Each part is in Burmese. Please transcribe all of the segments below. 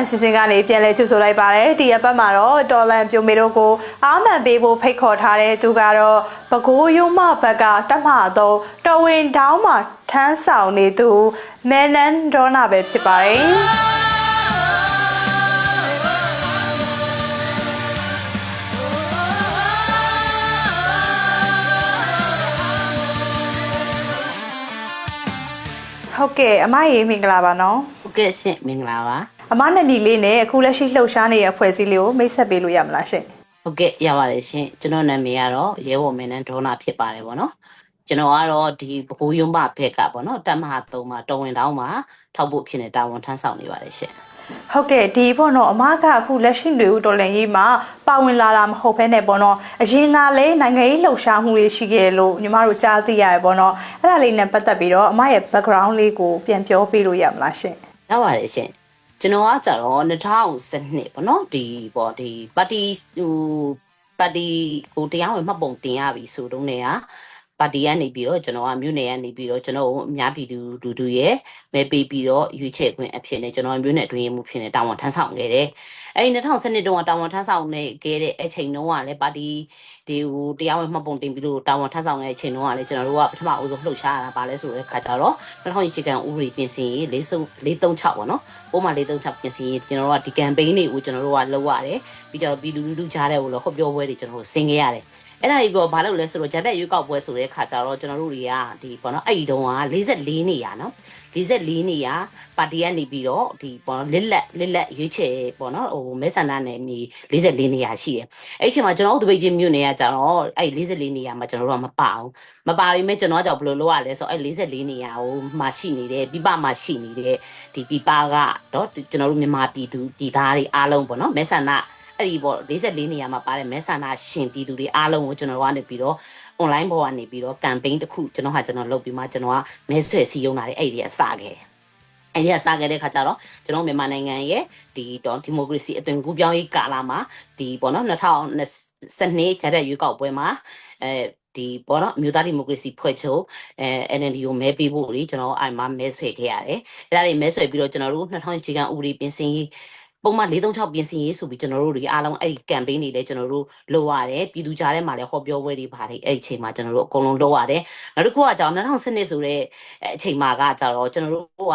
ုံကံပြိုမေတို့အာမန်စီစဉ်ကနေပြန်လဲကြိုဆိုလိုက်ပါတယ်ဒီအပတ်မှာတော့တော်လန်ပြိုမေတို့ကိုအာမန်ပေးဖို့ဖိတ်ခေါ်ထားတဲ့သူကတော့ဘကိုးယုံမဘက်ကတက်မှတော့တော်ဝင်တောင်းမှာထမ်းဆောင်နေသူမဲနန်ဒေါနာပဲဖြစ်ပါတယ်ဟုတ်ကဲ့အမရေမင်္ဂလာပါနော်ဟုတ်ကဲ့ရှင်မင်္ဂလာပါ အမနဲ့ညီလေးနဲ့အခုလက်ရှိလှုပ်ရှားနေတဲ့အဖွဲ့အစည်းလေးကိုမိတ်ဆက်ပေးလို့ရမလားရှင်ဟုတ်ကဲ့ရပါတယ်ရှင်ကျွန်တော်နာမည်ကတော့ရဲဘော်မင်းနဲ့ဒေါနာဖြစ်ပါတယ်ဗောနော်ကျွန်တော်ကတော့ဒီဘကိုးယုံမဘက်ကဗောနော်တက်မဟာ3မှာတော်ဝင်တောင်းမှာထောက်ဖို့ဖြစ်နေတာဝန်ထမ်းဆောင်နေပါတယ်ရှင်ဟုတ်ကဲ့ဒီပေါ့နော်အမကအခုလက်ရှိလူဦးတော်လန်ရေးမှာပါဝင်လာတာမဟုတ်ဘဲနဲ့ပေါ့နော်အရင်ကလည်းနိုင်ငံရေးလှုပ်ရှားမှုတွေရှိခဲ့လို့ညီမတို့ကြားသိရရပေါ့နော်အဲ့ဒါလေးနဲ့ပတ်သက်ပြီးတော့အမရဲ့ background လေးကိုပြန်ပြောပြလို့ရမလားရှင်ရပါတယ်ရှင် ကျွန်တော်ကကြတော့2012ဗောနော်ဒီဗောဒီပါတီဟိုပါတီကိုတရားဝင်မှတ်ပုံတင်ရပြီဆိုတော့ ਨੇ ကပါတီကနေပြီးတော့ကျွန်တော်ကမြို့နယ်ကနေပြီးတော့ကျွန်တော်တို့အများပြည်သူလူထုရဲ့မဲပေးပြီးတော့ရွေးချယ်ခွင့်အဖြစ်နဲ့ကျွန်တော်မြို့နယ်အတွင်းရေးမှုဖြစ်နေတာဝန်ထမ်းဆောင်ခဲ့တယ်။ အဲဒီ2012တုန်းကတာဝန်ထမ်းဆောင်နေခဲ့တဲ့အချိန်တုန်းကလည်းပါတီဒီဟိုတရားဝင်မှတ်ပုံတင်ပြီးတော့တာဝန်ထမ်းဆောင်တဲ့အချိန်တုန်းကလည်းကျွန်တော်တို့ကပထမအဦးဆုံးလှုပ်ရှားရတာပါလဲဆိုတဲ့ခါကျတော့2000အခြေခံဥပဒေပြင်ဆင်ရေး436ပေါ့နော်။ပုံမှန်436ပြင်ဆင်ရေးကျွန်တော်တို့ကဒီ campaign တွေကိုကျွန်တော်တို့ကလုပ်ရတယ်။ပြီးကြတော့ပြည်သူလူထုကြားတဲ့ဟိုလောဟောပြောပွဲတွေကျွန်တော်တို့ဆင်ခဲ့ရတယ်။အဲ့ဒါကြီးပေါ့ဘာလို့လဲဆိုတော့ဂျက်တဲ့ရွေးကောက်ပွဲဆိုတဲ့ခါကျတော့ကျွန်တော်တို့တွေကဒီပေါ့နော်အဲ့ဒီတုန်းက44နေရနော် 44နေရပါတီကနေပြီးတော့ဒီပေါ့နော်လစ်လက်လစ်လက်ရွေးချယ်ပေါ့နော်ဟိုမဲဆန္ဒနယ်မြေ44နေရရှိတယ်အဲ့ဒီအချိန်မှာကျွန်တော်တို့တပိတ်ချင်းမြို့နယ်ကကျတော့အဲ့44နေရမှာကျွန်တော်တို့ကမပါအောင်မပါရင်မဲကျွန်တော်ကကြောင့်ဘယ်လိုလုပ်ရလဲဆိုတော့အဲ့44နေရဟိုမှာရှိနေတဲ့ပြပမှာရှိနေတဲ့ဒီပြပကတော့ကျွန်တော်တို့မြန်မာပြည်သူပြည်သားတွေအားလုံးပေါ့နော်မဲဆန္ဒအဲ့ဒီပေါ့44နေရာမှာပါတဲ့မဲဆန္ဒရှင်ပြည်သူတွေအားလုံးကိုကျွန်တော်တို့ကနေပြီးတော့ online ပေါ်ကနေပြီးတော့ campaign တစ်ခုကျွန်တော်ဟာကျွန်တော်လုပ်ပြီးမှကျွန်တော်ကမဲဆွယ်စီယုံလာတဲ့အဲ့ဒီကစခဲ့တယ်။အဲ့ဒီကစခဲ့တဲ့ခါကျတော့ကျွန်တော်မြန်မာနိုင်ငံရဲ့ဒီတော့ဒီမိုကရေစီအသွင်ကူးပြောင်းရေးကာလမှာဒီပေါ့နော်2022ဂျာတဲ့ရွေးကောက်ပွဲမှာအဲဒီပေါ့နော်အမျိုးသားဒီမိုကရေစီဖွဲ့ချုပ်အဲ NLD ကိုမဲပေးဖို့လေကျွန်တော်အဲ့မှာမဲဆွယ်ခဲ့ရတယ်။အဲ့ဒါတွေမဲဆွယ်ပြီးတော့ကျွန်တော်တို့2000ခြေခံဥပဒေပြင်ဆင်ရေး ပုံမှန်436ပြင်ဆင်ရေးဆိုပြီးကျွန်တော်တို့တွေအားလုံးအဲ့ဒီ campaign တွေလည်းကျွန်တော်တို့လုပ်ရတယ်ပြည်သူကြားထဲမှာလည်းဟောပြောပွဲတွေပါတယ်အဲ့ဒီအချိန်မှာကျွန်တော်တို့အကုန်လုံးလုပ်ရတယ်နောက်တစ်ခုကကြောင်2012ဆိုတဲ့အချိန်မှာကကြတော့ကျွန်တော်တို့ကဟို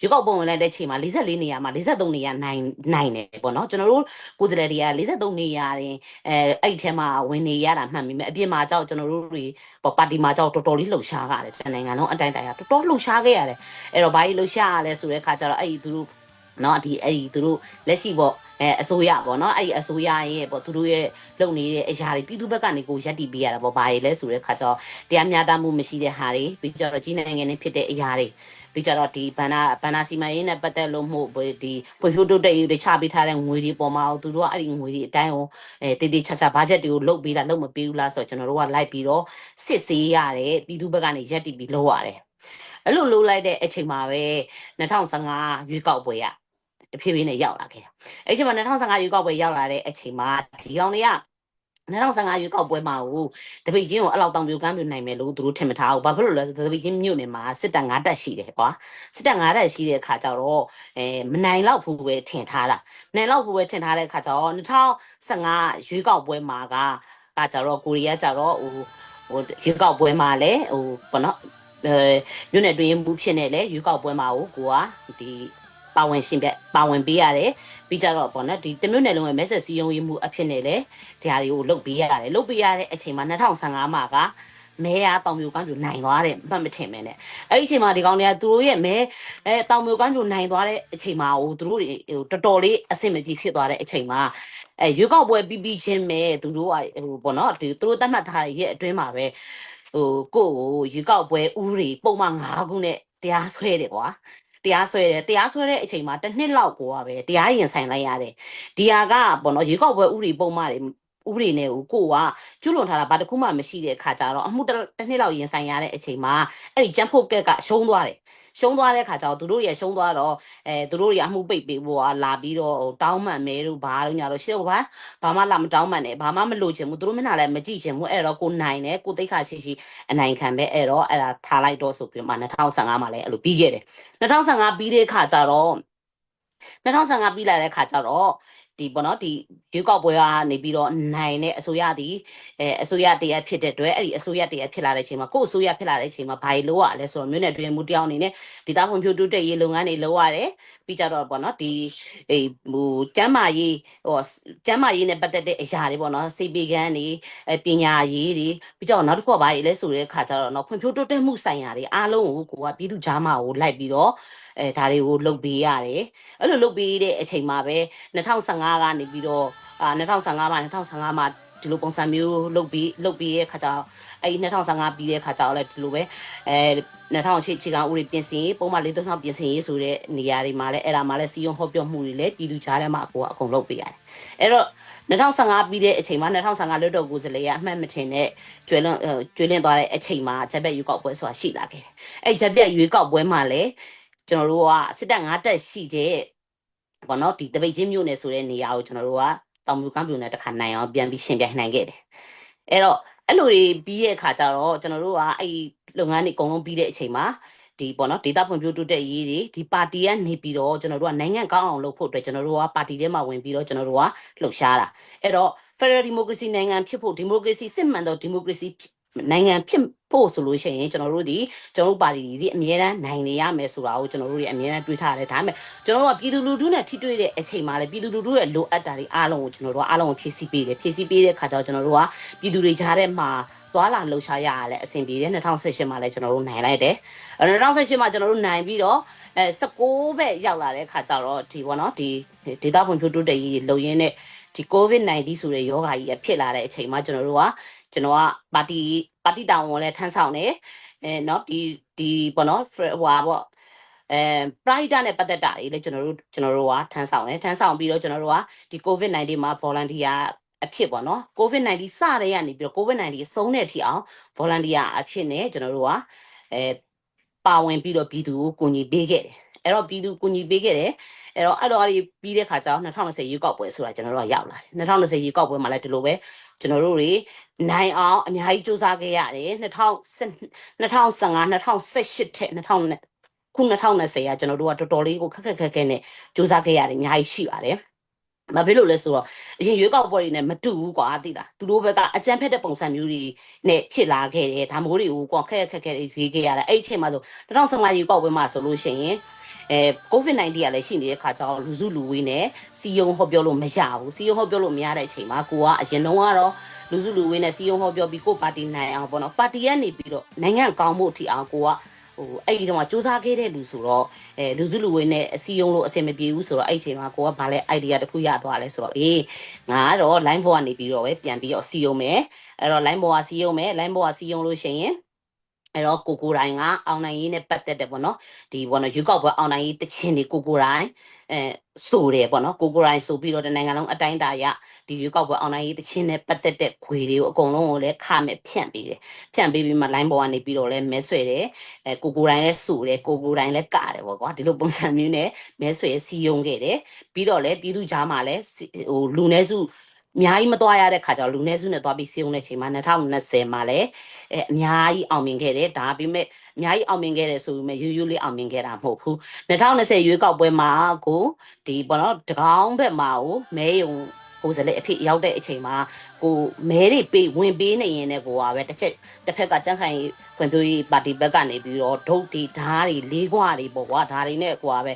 ရွေးကောက်ပုံဝင်လိုက်တဲ့အချိန်မှာ44နေရာမှာ43နေရာနိုင်နိုင်တယ်ပေါ့နော်ကျွန်တော်တို့ကိုယ်စားလှယ်တွေက43နေရာရင်အဲအဲ့ဒီထဲမှာဝင်နေရတာမှတ်မိမယ်အပြင်မှာကြောက်ကျွန်တော်တို့တွေပေါ့ပါတီမှာကြောက်တော်တော်လေးလှုပ်ရှားကြတယ်တနိုင်ငံလုံးအတိုင်းတိုင်းကတော်တော်လှုပ်ရှားခဲ့ရတယ်အဲ့တော့ဘာကြီးလှုပ်ရှားရလဲဆိုတဲ့ခါကျတော့အဲ့ဒီသူတို့ เนาะဒီအဲ့ဒီသူတို့လက်ရှိပေါ့အဲအစိုးရပေါ့เนาะအဲ့ဒီအစိုးရရဲ့ပေါ့သူတို့ရဲ့လုပ်နေတဲ့အရာတွေပြည်သူဘက်ကနေကိုရက်တီပေးရတာပေါ့ဘာကြီးလဲဆိုတဲ့ခါကျတော့တရားမျှတမှုမရှိတဲ့ဟာတွေပြီးကြတော့ကြီးနိုင်ငံနဲ့ဖြစ်တဲ့အရာတွေပြီးကြတော့ဒီဘန္နာဘန္နာစီမံရေးနဲ့ပတ်သက်လို့မှုဒီဖွံ့ဖြိုးတိုးတက်ရေးတွေချပေးထားတဲ့ငွေတွေပေါ်မှာသူတို့ကအဲ့ဒီငွေတွေအတိုင်းကိုအဲတည်တည်ချာချာဘတ်ဂျက်တွေကိုလုတ်ပေးတာလုတ်မပေးဘူးလားဆိုတော့ကျွန်တော်တို့ကလိုက်ပြီးတော့စစ်ဆေးရတယ်ပြည်သူဘက်ကနေရက်တီပြီးလုပ်ရတယ်အဲ့လိုလုပ်လိုက်တဲ့အချိန်မှာပဲ2015ရွေးကောက်ပွဲရ တဖြည်းဖြည်းနဲ့ရောက်လာခဲ့တာအဲ့ဒီမှာ2015ရွေးကောက်ပွဲရောက်လာတဲ့အချိန်မှာဒီကောင်တွေက2015ရွေးကောက်ပွဲမှာဟိုတပိတ်ချင်းကိုအဲ့လောက်တောင်ပြိုကမ်းပြိုနိုင်မယ်လို့သူတို့ထင်မထားဘူးဘာဖြစ်လို့လဲဆိုတော့တပိတ်ချင်းမြို့နယ်မှာစစ်တပ်9တပ်ရှိတယ်ကွာစစ်တပ်9တပ်ရှိတဲ့အခါကျတော့အဲမနိုင်လောက်ဘူးပဲထင်ထားတာမနိုင်လောက်ဘူးပဲထင်ထားတဲ့အခါကျတော့2015ရွေးကောက်ပွဲမှာကကကြတော့ကိုရီးယားကြတော့ဟိုဟိုရွေးကောက်ပွဲမှာလည်းဟိုဘောနော်အဲမြို့နယ်တွင်းမှုဖြစ်နေလေရွေးကောက်ပွဲမှာကိုကိုကဒီ ပါဝင်ရှင်ပြပါဝင်ပေးရတယ်ပြီးကြတော့ပေါ့နော်ဒီတမျိုးနယ်လုံးရဲ့ message စီယုံရေးမှုအဖြစ်နဲ့လေဒီဟာတွေကိုလုတ်ပေးရတယ်လုတ်ပေးရတဲ့အချိန်မှာ2015မှာကမဲရတောင်မျိုးကန်းပြိုနိုင်သွားတယ်မှတ်မထင်မဲနဲ့အဲ့ဒီအချိန်မှာဒီကောင်တွေကသူတို့ရဲ့မဲအဲတောင်မျိုးကန်းပြိုနိုင်သွားတဲ့အချိန်မှာဟိုသူတို့တွေဟိုတော်တော်လေးအဆင်မပြေဖြစ်သွားတဲ့အချိန်မှာအဲရွေးကောက်ပွဲပြီးပြီးချင်းမဲသူတို့ကဟိုပေါ့နော်ဒီသူတို့တတ်မှတ်ထားတဲ့ရဲ့အတွင်းမှာပဲဟိုကိုယ့်ကိုရွေးကောက်ပွဲဥပဒေပုံမှန်၅ခုနဲ့တရားစွဲတယ်ကွာ တရားစွဲတယ်တရားစွဲတဲ့အချိန်မှာတစ်နှစ်လောက်ကိုကပဲတရားရင်ဆိုင်လိုက်ရတယ်ဒီဟာကပေါ့နော်ရေကောက်ပွဲဥပဒေပုံမှန်တွေဥပဒေနဲ့ကိုကိုကကျွလွန်ထားတာဘာတစ်ခုမှမရှိတဲ့အခါကျတော့အမှုတစ်နှစ်လောက်ရင်ဆိုင်ရတဲ့အချိန်မှာအဲ့ဒီဂျမ်ဖို့ကက်ကရှုံးသွားတယ် ရှုံးသွားတဲ့ခါကျတော့သူတို့ရရှုံးသွားတော့အဲသူတို့ရအမှုပိတ်ပေးဖို့ကလာပြီးတော့တောင်းမှန်မဲတို့ဘာလို့ညာတော့ရှေ့ဘာဘာမှလာမတောင်းမှန်နဲ့ဘာမှမလို့ချင်ဘူးသူတို့မျက်နှာလည်းမကြည့်ချင်ဘူးအဲ့တော့ကိုနိုင်တယ်ကိုသိခါရှိရှိအနိုင်ခံပဲအဲ့တော့အဲ့ဒါထားလိုက်တော့ဆိုပြီးမှ2015မှာလည်းအဲ့လိုပြီးခဲ့တယ်2015ပြီးတဲ့ခါကျတော့2015ပြီးလာတဲ့ခါကျတော့ ဒီပေါ့နော်ဒီရွေးကောက်ပွဲကနေပြီးတော့နိုင်တဲ့အစိုးရသည်အဲအစိုးရတရက်ဖြစ်တဲ့အတွက်အဲ့ဒီအစိုးရတရက်ဖြစ်လာတဲ့အချိန်မှာကိုယ့်အစိုးရဖြစ်လာတဲ့အချိန်မှာဘာတွေလုပ်ရလဲဆိုတော့မြို့နယ်တွင်မူတယောက်အနေနဲ့ဒီတာဖွံ့ဖြိုးတိုးတက်ရေးလုပ်ငန်းတွေလုပ်ရတယ်ပြီးကြတော့ပေါ့နော်ဒီအေးဟိုကျမ်းမာရေးဟိုကျမ်းမာရေးနဲ့ပတ်သက်တဲ့အရာတွေပေါ့နော်စေပေကန်းတွေအဲပညာရေးတွေပြီးကြတော့နောက်တစ်ခုကဘာကြီးလဲဆိုတဲ့ခါကျတော့နော်ဖွံ့ဖြိုးတိုးတက်မှုဆိုင်ရာတွေအားလုံးကိုကိုကပြည်သူ့ကြားမှာကိုလိုက်ပြီးတော့ အဲဒါတွေကိုလုပ်ပေးရတယ်အဲ့လိုလုပ်ပေးတဲ့အချိန်မှာပဲ2015ကနေပြီးတော့အာ2015မှာ2015မှာဒီလိုပုံစံမျိုးလုပ်ပြီးလုပ်ပြီးရဲ့ခါကျတော့အဲ့ဒီ2015ပြီးတဲ့ခါကျတော့လည်းဒီလိုပဲအဲ2008ခြေကဥတွေပြင်ဆင်ရေးပုံမှန်လေးသုံးဆောင်ပြင်ဆင်ရေးဆိုတဲ့နေရာတွေမှာလည်းအဲ့ဒါမှာလည်းစီယုံဟောပြောမှုတွေလည်းပြည်သူကြားထဲမှာအကိုကအကုန်လုပ်ပေးရတယ်အဲ့တော့2015ပြီးတဲ့အချိန်မှာ2015လွတ်တော်ကိုယ်စားလှယ်ကအမှတ်မထင်တဲ့ကျွဲလွန်အဲကျွဲလင်းသွားတဲ့အချိန်မှာဂျက်ဘက်ရွေးကောက်ပွဲဆိုတာရှိလာခဲ့တယ်အဲ့ဂျက်ဘက်ရွေးကောက်ပွဲမှာလည်း ကျွန်တော်တို့ကစစ်တပ်၅တက်ရှိတဲ့ဘောနော်ဒီတပိတ်ချင်းမြို့နယ်ဆိုတဲ့နေရာကိုကျွန်တော်တို့ကတောင်ပြူကမ်းပြူနဲ့တစ်ခါနိုင်အောင်ပြန်ပြီးရှင်းပြနိုင်ခဲ့တယ်အဲ့တော့အဲ့လိုတွေပြီးတဲ့အခါကျတော့ကျွန်တော်တို့ကအဲ့ဒီလုပ်ငန်းတွေအကုန်လုံးပြီးတဲ့အချိန်မှာဒီပေါ့နော်ဒေတာဖွံ့ဖြိုးတိုးတက်ရေးတွေဒီပါတီကနေပြီးတော့ကျွန်တော်တို့ကနိုင်ငံကောင်းအောင်လုပ်ဖို့အတွက်ကျွန်တော်တို့ကပါတီထဲမှာဝင်ပြီးတော့ကျွန်တော်တို့ကလှုပ်ရှားတာအဲ့တော့ Federal Democracy နိုင်ငံဖြစ်ဖို့ Democracy စစ်မှန်သော Democracy နိုင်ငံဖြစ်ဖို့ဆိုလို့ရှိရင်ကျွန်တော်တို့ဒီကျွန်တော်တို့ပါတီဒီအမြဲတမ်းနိုင်နေရမယ်ဆိုတာကိုကျွန်တော်တို့တွေအမြဲတမ်းတွေးထားတယ်ဒါပေမဲ့ကျွန်တော်တို့ကပြည်သူလူထုနဲ့ထိတွေ့တဲ့အချိန်မှာလည်းပြည်သူလူထုရဲ့လိုအပ်တာတွေအားလုံးကိုကျွန်တော်တို့ကအားလုံးကိုဖြည့်ဆည်းပေးတယ်ဖြည့်ဆည်းပေးတဲ့ခါကျတော့ကျွန်တော်တို့ကပြည်သူတွေကြားထဲမှာသွားလာလှုပ်ရှားရရလဲအဆင်ပြေတယ်2018မှာလည်းကျွန်တော်တို့နိုင်လိုက်တယ်အဲ2018မှာကျွန်တော်တို့နိုင်ပြီးတော့အဲ16ပဲရောက်လာတဲ့ခါကျတော့ဒီပေါ့နော်ဒီဒေတာဖွံ့ဖြိုးတိုးတက်ရေးလုံရင်းနဲ့ ဒီ COVID-19 ဆိုတဲ့ယောဂါကြီးဖြစ်လာတဲ့အချိန်မှာကျွန်တော်တို့ကကျွန်တော်ကပါတီပါတီတောင်ဝန်လည်းထမ်းဆောင်တယ်အဲเนาะဒီဒီပေါ့နော်ဟိုဟာပေါ့အဲ pride နဲ့ပတ်သက်တာတွေလည်းကျွန်တော်တို့ကျွန်တော်တို့ကထမ်းဆောင်တယ်ထမ်းဆောင်ပြီးတော့ကျွန်တော်တို့ကဒီ COVID-19 မှာ volunteer အဖြစ်ပေါ့နော် COVID-19 စတဲ့ကနေပြီးတော့ COVID-19 အဆုံးတဲ့အထိအောင် volunteer အဖြစ်နဲ့ကျွန်တော်တို့ကအဲပါဝင်ပြီးတော့ပြည်သူကိုကူညီပေးခဲ့တယ်အဲ့တော့ပြည်သူကူညီပေးခဲ့တယ် အဲ့တော့အဲ့တော့အဲ့ဒီပြီးတဲ့ခါကျတော့2020ရွေးကောက်ပွဲဆိုတာကျွန်တော်တို့ကရောက်လာတယ်2020ရွေးကောက်ပွဲမှာလည်းဒီလိုပဲကျွန်တော်တို့တွေနိုင်အောင်အများကြီးစူးစမ်းခဲ့ရတယ်2015 2018ထက်2000ခု2020ကကျွန်တော်တို့ကတော်တော်လေးကိုခက်ခက်ခက်ခဲနဲ့စူးစမ်းခဲ့ရတယ်အများကြီးရှိပါတယ်မဖြစ်လို့လဲဆိုတော့အရင်ရွေးကောက်ပွဲတွေနဲ့မတူဘူးကွာသိလားသူတို့ဘက်ကအကြမ်းဖက်တဲ့ပုံစံမျိုးတွေနဲ့ဖြစ်လာခဲ့တယ်ဒါမျိုးတွေကိုကွာခက်ခက်ခက်ခက်ရွေးခဲ့ရတယ်အဲ့ဒီအချိန်မှာဆို2015ရွေးကောက်ပွဲမှာဆိုလို့ရှိရင် အဲ COVID-19 ကလည်းရှိနေတဲ့ခါကျတော့လူစုလူဝေးနဲ့စီယုံဟောပြောလို့မရဘူးစီယုံဟောပြောလို့မရတဲ့အချိန်မှာကိုကအရင်တုန်းကတော့လူစုလူဝေးနဲ့စီယုံဟောပြောပြီးကိုပါတီနိုင်အောင်ပေါ့နော်ပါတီကနေပြီးတော့နိုင်ငံကောင်းဖို့အထိအောင်ကိုကဟိုအဲ့ဒီတော့စူးစမ်းခဲ့တဲ့လူဆိုတော့အဲလူစုလူဝေးနဲ့အစီယုံလို့အဆင်မပြေဘူးဆိုတော့အဲ့ဒီအချိန်မှာကိုကဗာလဲ idea တစ်ခုရသွားလဲဆိုတော့အေးငါကတော့ line ဘောကနေပြီးတော့ပဲပြန်ပြီးတော့စီယုံမယ်အဲ့တော့ line ဘောကစီယုံမယ် line ဘောကစီယုံလို့ရှိရင် အဲ့တော့ကိုကိုတိုင်းကအောင်နိုင်ရေးနဲ့ပတ်သက်တယ်ပေါ့နော်ဒီပေါ့နော်ရွေးကောက်ပွဲအောင်နိုင်ရေးတခြင်းတွေကိုကိုတိုင်းအဲဆိုတယ်ပေါ့နော်ကိုကိုတိုင်းဆိုပြီးတော့တနိုင်ငံလုံးအတိုင်းအတာရဒီရွေးကောက်ပွဲအောင်နိုင်ရေးတခြင်းနဲ့ပတ်သက်တဲ့ခွေတွေကိုအကုန်လုံးကိုလည်းခမဲ့ဖြန့်ပေးတယ်ဖြန့်ပေးပြီးမှ line ပေါ်ကနေပြီးတော့လည်းမဲဆွဲတယ်အဲကိုကိုတိုင်းလည်းဆိုတယ်ကိုကိုတိုင်းလည်းကတယ်ပေါ့ကွာဒီလိုပုံစံမျိုးနဲ့မဲဆွဲစီယုံခဲ့တယ်ပြီးတော့လည်းပြည်သူကြားမှာလည်းစီဟိုလူနည်းစု အများကြီးမသွားရတဲ့ခါကျတော့လူနည်းစုနဲ့သွားပြီးစီယုံတဲ့ချိန်မှာ2020မှာလည်းအဲအများကြီးအောင်မြင်ခဲ့တယ်ဒါပေမဲ့အများကြီးအောင်မြင်ခဲ့တယ်ဆိုပေမဲ့ရိုးရိုးလေးအောင်မြင်ခဲ့တာမဟုတ်ဘူး2020ရွေးကောက်ပွဲမှာကိုဒီပေါ့နော်တကောင်းဘက်မှာကိုမဲယုံကိုယ်စားလှယ်အဖြစ်ရောက်တဲ့အချိန်မှာကိုမဲတွေပေးဝင်ပေးနေရင်လည်းကိုကပဲတစ်ချက်တစ်ဖက်ကကြန့်ခိုင်ဖွံ့ဖြိုးရေးပါတီဘက်ကနေပြီးတော့ဒုတ်တွေဓားတွေလေးခွတွေပေါ့ကွာဓားတွေနဲ့ကိုကပဲ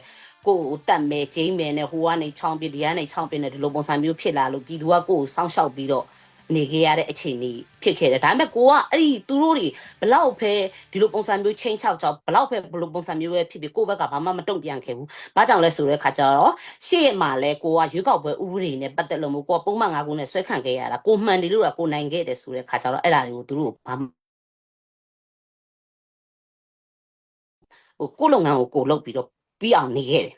ကိုကိုတတ်မဲကျင်းမဲနဲ့ဟိုကနေချောင်းပြဒီကနေချောင်းပြနဲ့ဒီလိုပုံစံမျိုးဖြစ်လာလို့ပြည်သူကကိုကိုစောင့်ရှောက်ပြီးတော့နေခဲ့ရတဲ့အခြေအနေဖြစ်ခဲ့တယ်ဒါပေမဲ့ကိုကအဲ့ဒီသူတို့တွေဘလောက်ပဲဒီလိုပုံစံမျိုးချင်းချောက်ချောက်ဘလောက်ပဲဘလိုပုံစံမျိုးပဲဖြစ်ဖြစ်ကိုယ့်ဘက်ကဘာမှမတုံ့ပြန်ခဲ့ဘူးဘာကြောင့်လဲဆိုတဲ့ခါကျတော့ရှေ့မှာလဲကိုကရွေးကောက်ပွဲဥပဒေနဲ့ပတ်သက်လို့မို့ကိုကပုံမှန်၅ခုနဲ့ဆွဲခံခဲ့ရတာကိုမှန်တယ်လို့ကကိုနိုင်ခဲ့တယ်ဆိုတဲ့ခါကျတော့အဲ့ဒါတွေကိုသူတို့ဘာဟိုကိုလုပ်ငန်းကိုကိုလုပ်ပြီးတော့ ပြီးအောင်နေခဲ့တယ်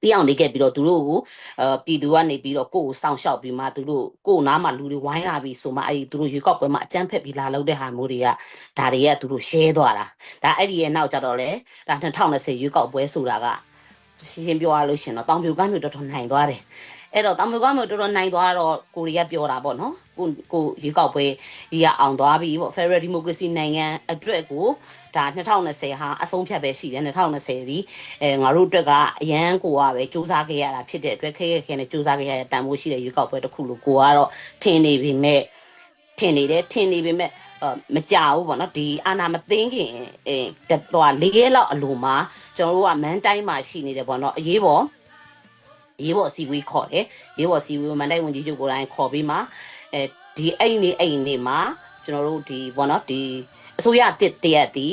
ပြီးအောင်နေခဲ့ပြီးတော့သူတို့ကိုအဲပြည်သူကနေပြီးတော့ကိုယ့်ကိုစောင့်ရှောက်ပြီးမှသူတို့ကိုယ့်နားမှာလူတွေဝိုင်းလာပြီးဆိုမှအဲ့ဒီသူတို့ရွေးကောက်ပွဲမှာအကြမ်းဖက်ပြီးလာလုပ်တဲ့ဟာမျိုးတွေကဒါတွေကသူတို့ share သွားတာဒါအဲ့ဒီရဲ့နောက်ကြတော့လေဒါ2020ရွေးကောက်ပွဲဆိုတာကရှင်းရှင်းပြောရလို့ရှင်တော့တောင်ပြိုကမ်းပြိုတော်တော်နိုင်သွားတယ်အဲ့တော့တာမန်ကမျိုးတော်တော်နိုင်သွားတော့ကိုရီးယားပြောတာပေါ့နော်ကိုကိုရေကောက်ပွဲဒီကအောင်သွားပြီပေါ့ Federal Democracy နိုင်ငံအတွက်ကို ဒါ2020ဟာအဆုံးဖြတ်ပဲရှိတယ်2020ဒီအဲငါတို့အတွက်ကအရန်ကိုကပဲစူးစမ်းခဲ့ရတာဖြစ်တဲ့အတွက်ခဲခဲခဲနဲ့စူးစမ်းခဲ့ရတဲ့တန်ဖိုးရှိတဲ့ရေကောက်ပွဲတစ်ခုလို့ကိုကတော့ထင်နေပြီမဲ့ထင်နေတယ်ထင်နေပြီမဲ့အမကြဘူးပေါ့နော်ဒီအာနာမသိငခင်အဲတော်၄ရက်လောက်အလိုမှာကျွန်တော်တို့ကမန်တိုင်းမှာရှိနေတယ်ပေါ့နော်အရေးပေါ်ရေးပေါ်စီဝေးခေါ်တယ်ရေးပေါ်စီဝေးကိုမန်တိုင်းဝန်ကြီးချုပ်ကိုယ်တိုင်ခေါ်ပြီးမှအဲဒီအဲ့ဒီအဲ့ဒီနေ့မှာကျွန်တော်တို့ဒီပေါ့နော်ဒီ အစိုးရတစ်တရက်ဒီ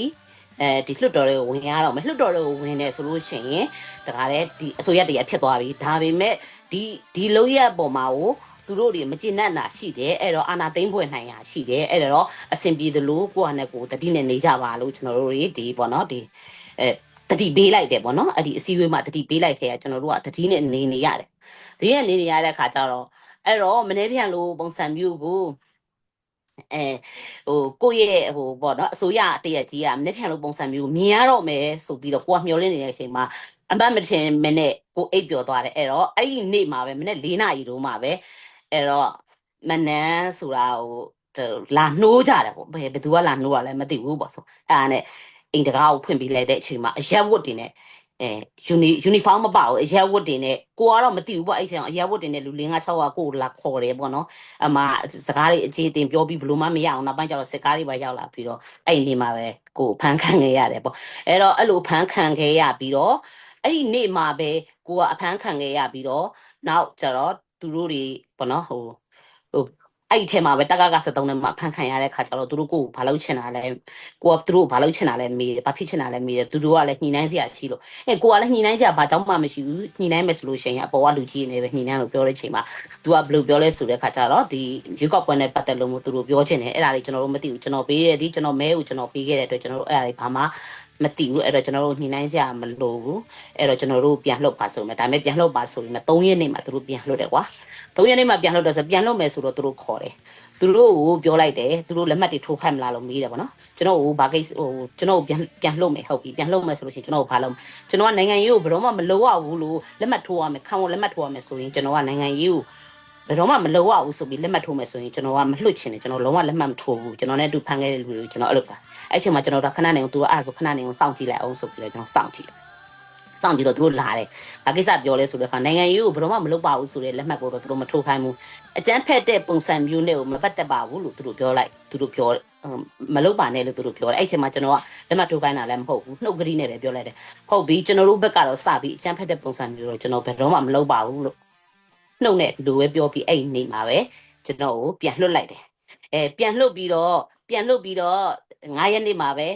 အဲဒီလွှတ်တော်တွေကိုဝင်ရတော့မယ်လွှတ်တော်တွေကိုဝင်နေဆိုလို့ရှိရင်တခါလေဒီအစိုးရတရက်ဖြစ်သွားပြီဒါပေမဲ့ဒီဒီလုံးရက်ပေါ်မှာကိုသူတို့တွေမကျေနပ်တာရှိတယ်အဲ့တော့အာနာသိမ့်ပွဲနိုင်ရရှိတယ်အဲ့တော့အဆင်ပြေသလိုကိုယ့်ဟာနဲ့ကိုယ်တတိနဲ့နေကြပါလို့ကျွန်တော်တို့တွေဒီပေါ့နော်ဒီအဲတတိပေးလိုက်တယ်ပေါ့နော်အဲ့ဒီအစည်းအဝေးမှာတတိပေးလိုက်ခဲ့ရကျွန်တော်တို့ကတတိနဲ့နေနေရတယ်တတိနဲ့နေနေရတဲ့ခါကျတော့အဲ့တော့မနေ့ပြန်လို့ပုံစံမျိုးကို အဲဟိုကိုယ့်ရဲ့ဟိုပေါ့နော်အစိုးရတရက်ကြီးကမနေ့ပြန်လို့ပုံစံမျိုးမြင်ရတော့မယ်ဆိုပြီးတော့ကိုကမျောလင်းနေတဲ့အချိန်မှာအမတ်မထင်မနဲ့ကိုအိပ်ပျော်သွားတယ်အဲ့တော့အဲ့ဒီနေ့မှာပဲမနေ့၄နာရီတုန်းမှာပဲအဲ့တော့မနန်းဆိုတာဟိုလာနှိုးကြတယ်ပေါ့ဘယ်ဘယ်သူကလာနှိုးရလဲမသိဘူးပေါ့ဆိုအဲ့ဒါနဲ့အိမ်တကားကိုဖွင့်ပေးလိုက်တဲ့အချိန်မှာအရက်ဝတ်တင်နဲ့ အဲယူနီယူနီဖောင်းမပါဘူးအရက်ဝတ်တင်နဲ့ကိုကတော့မသိဘူးပေါ့အဲ့ချိန်အရက်ဝတ်တင်နဲ့လူ၄၅6ကကိုလာခေါ်တယ်ပေါ့နော်အမစကားတွေအခြေအတင်ပြောပြီးဘလို့မှမရအောင်နောက်ပိုင်းကျတော့စကားတွေပါရောက်လာပြီးတော့အဲ့ဒီနေ့မှာပဲကိုဖန်ခံခဲ့ရတယ်ပေါ့အဲ့တော့အဲ့လိုဖန်ခံခဲ့ရပြီးတော့အဲ့ဒီနေ့မှာပဲကိုကအဖန်ခံခဲ့ရပြီးတော့နောက်ကျတော့သူတို့တွေပေါ့နော်ဟိုဟို အဲ့ဒီထဲမှာပဲတက်ကက73နဲ့မှဖန်ခံရတဲ့ခါကျတော့သူတို့ကိုဘာလို့ချင်တာလဲကိုကသူတို့ဘာလို့ချင်တာလဲမေးတယ်ဘာဖြစ်ချင်တာလဲမေးတယ်သူတို့ကလည်းညှိနှိုင်းစရာရှိလို့အဲကိုကလည်းညှိနှိုင်းစရာဘာကြောင့်မှမရှိဘူးညှိနှိုင်းမယ်ဆိုလို့ရှိရင်အပေါ်ကလူကြီးနေပဲညှိနှိုင်းလို့ပြောတဲ့ချိန်မှာ तू ကဘယ်လိုပြောလဲဆိုတဲ့ခါကျတော့ဒီရွေးကောက်ပွဲနဲ့ပတ်သက်လို့မို့သူတို့ပြောချင်တယ်အဲ့ဒါလေးကျွန်တော်တို့မသိဘူးကျွန်တော်ပေးတဲ့ဒီကျွန်တော်မဲကိုကျွန်တော်ပေးခဲ့တဲ့အတွက်ကျွန်တော်တို့အဲ့ဒါလေးဘာမှမသိဘူးအဲ့တော့ကျွန်တော်တို့ညှိနှိုင်းစရာမလိုဘူးအဲ့တော့ကျွန်တော်တို့ပြန်လှုပ်ပါဆိုမယ်ဒါပေမဲ့ပြန်လှုပ်ပါဆိုပြီးမှ3ရက်နေမှသူတို့ပြန်လှုပ်တယ်ကွာ 3ရက်နေမှပြန်လှုပ်တော့ဆိုပြန်လှုပ်မယ်ဆိုတော့သူတို့ခေါ်တယ်သူတို့ကိုပြောလိုက်တယ်သူတို့လက်မှတ်တွေထိုးခိုင်းမလားလို့မေးတယ်ပေါ့နော်ကျွန်တော်ကိုဘာကိစ္စဟိုကျွန်တော်ကိုပြန်ပြန်လှုပ်မယ်ဟုတ်ပြီပြန်လှုပ်မယ်ဆိုလို့ရှိရင်ကျွန်တော်ကိုဘာလုပ်ကျွန်တော်ကနိုင်ငံရေးကိုဘယ်တော့မှမလုပ်ရဘူးလို့လက်မှတ်ထိုးရမယ်ခံဝန်လက်မှတ်ထိုးရမယ်ဆိုရင်ကျွန်တော်ကနိုင်ငံရေးကိုဘယ်တော့မှမလုပ်ရဘူးဆိုပြီးလက်မှတ်ထိုးမယ်ဆိုရင်ကျွန်တော်ကမလွတ်ချင်တယ်ကျွန်တော်လုံးဝလက်မှတ်မထိုးဘူးကျွန်တော်နဲ့အတူဖန်ခဲ့တဲ့လူတွေကိုကျွန်တော်အဲ့လိုပါအဲ့ချိန်မှာကျွန်တော်ကခဏနေအောင်သူကအဲ့ဒါဆိုခဏနေအောင်စောင့်ကြည့်လိုက်အောင်ဆိုပြီးတော့ကျွန်တော်စောင့်ကြည့် စောင့်ကြည့်တော့သူတို့လာတယ်။ဘာကိစ္စပြောလဲဆိုတော့ခါနိုင်ငံရေးကိုဘယ်တော့မှမလုပ်ပါဘူးဆိုတဲ့လက်မှတ်ကိုတော့သူတို့မထိုးခိုင်းဘူး။အကျန်းဖက်တဲ့ပုံစံမျိုးနဲ့ကိုမပတ်သက်ပါဘူးလို့သူတို့ပြောလိုက်။သူတို့ပြောမလုပ်ပါနဲ့လို့သူတို့ပြောတယ်။အဲ့ချိန်မှာကျွန်တော်ကလက်မှတ်ထိုးခိုင်းတာလည်းမဟုတ်ဘူး။နှုတ်ကလေးနဲ့ပဲပြောလိုက်တယ်။ဟုတ်ပြီကျွန်တော်တို့ဘက်ကတော့စပြီးအကျန်းဖက်တဲ့ပုံစံမျိုးတော့ကျွန်တော်ဘယ်တော့မှမလုပ်ပါဘူးလို့နှုတ်နဲ့ဒီလိုပဲပြောပြီးအဲ့နေမှာပဲကျွန်တော်ကိုပြန်လွှတ်လိုက်တယ်။အဲပြန်လွှတ်ပြီးတော့ပြန်လွှတ်ပြီးတော့9ရက်နေ့မှာပဲ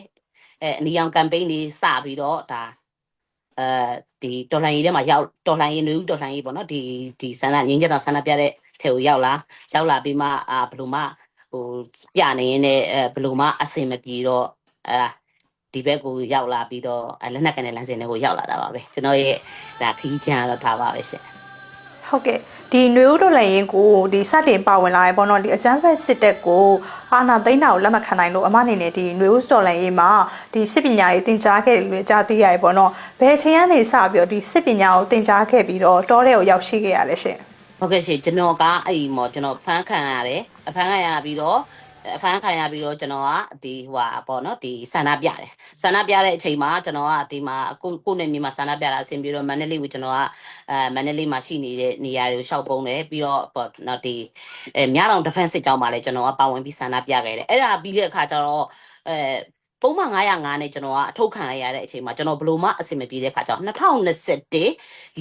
အဲအနီရောင်ကမ်ပိန်းတွေစပြီးတော့ဒါ အဲဒီတော်လှန်ရေးထဲမှာရောက်တော်လှန်ရေးနွေဦးတော်လှန်ရေးပေါ့နော်ဒီဒီဆန္ဒငင်းကြတာဆန္ဒပြတဲ့ထဲကိုရောက်လာရောက်လာပြီးမှအာဘယ်လိုမှဟိုပြနေရင်လည်းအဲဘယ်လိုမှအဆင်မပြေတော့အာဒီဘက်ကိုရောက်လာပြီးတော့အဲလက်နက်ကန်တဲ့လမ်းစဉ်တွေကိုရောက်လာတာပါပဲကျွန်တော်ရဲ့ဒါခီးချမ်းတော့ဒါပါပဲရှင် ဟုတ်ကဲ့ဒီຫນွေဦးတော်လည်းရင်ကိုဒီစတင်ပါဝင်လာရပေါ့နော်ဒီအကြမ်းဖက်စစ်တပ်ကိုအာဏာသိမ်းတာကိုလက်မခံနိုင်လို့အမအနေနဲ့ဒီຫນွေဦးတော်လည်းရင်မှာဒီစစ်ပညာရေးသင်ကြားခဲ့တယ်လို့ကြားသိရတယ်ပေါ့နော်ဘယ်ချိန်ကနေစပြီးတော့ဒီစစ်ပညာကိုသင်ကြားခဲ့ပြီးတော့တောတဲ့ကိုရောက်ရှိခဲ့ရလဲရှင် ဟုတ်ကဲ့ရှင်ကျွန်တော်ကအဲ့ဒီမော်ကျွန်တော်ဖန်ခံရတယ်အဖန်ခံရပြီးတော့ အဖန်ခံရပြီးတော့ကျွန်တော်ကဒီဟိုဟာပေါ့နော်ဒီဆန္ဒပြတယ်ဆန္ဒပြတဲ့အချိန်မှာကျွန်တော်ကဒီမှာကိုကိုနဲ့မြေမှာဆန္ဒပြတာအဆင်ပြေတော့မန္တလေးကိုကျွန်တော်ကအဲမန္တလေးမှာရှိနေတဲ့နေရာတွေကိုရှောက်ပုံတယ်ပြီးတော့ပေါ့နော်ဒီအဲမြတောင် defense စစ်ကြောင်းမှာလည်းကျွန်တော်ကပါဝင်ပြီးဆန္ဒပြခဲ့တယ်အဲ့ဒါပြီးတဲ့အခါကျတော့အဲပုံမှန်905နဲ့ကျွန်တော်ကအထုတ်ခံလိုက်ရတဲ့အချိန်မှာကျွန်တော်ဘလို့မှအဆင်မပြေတဲ့ခါကျတော့2021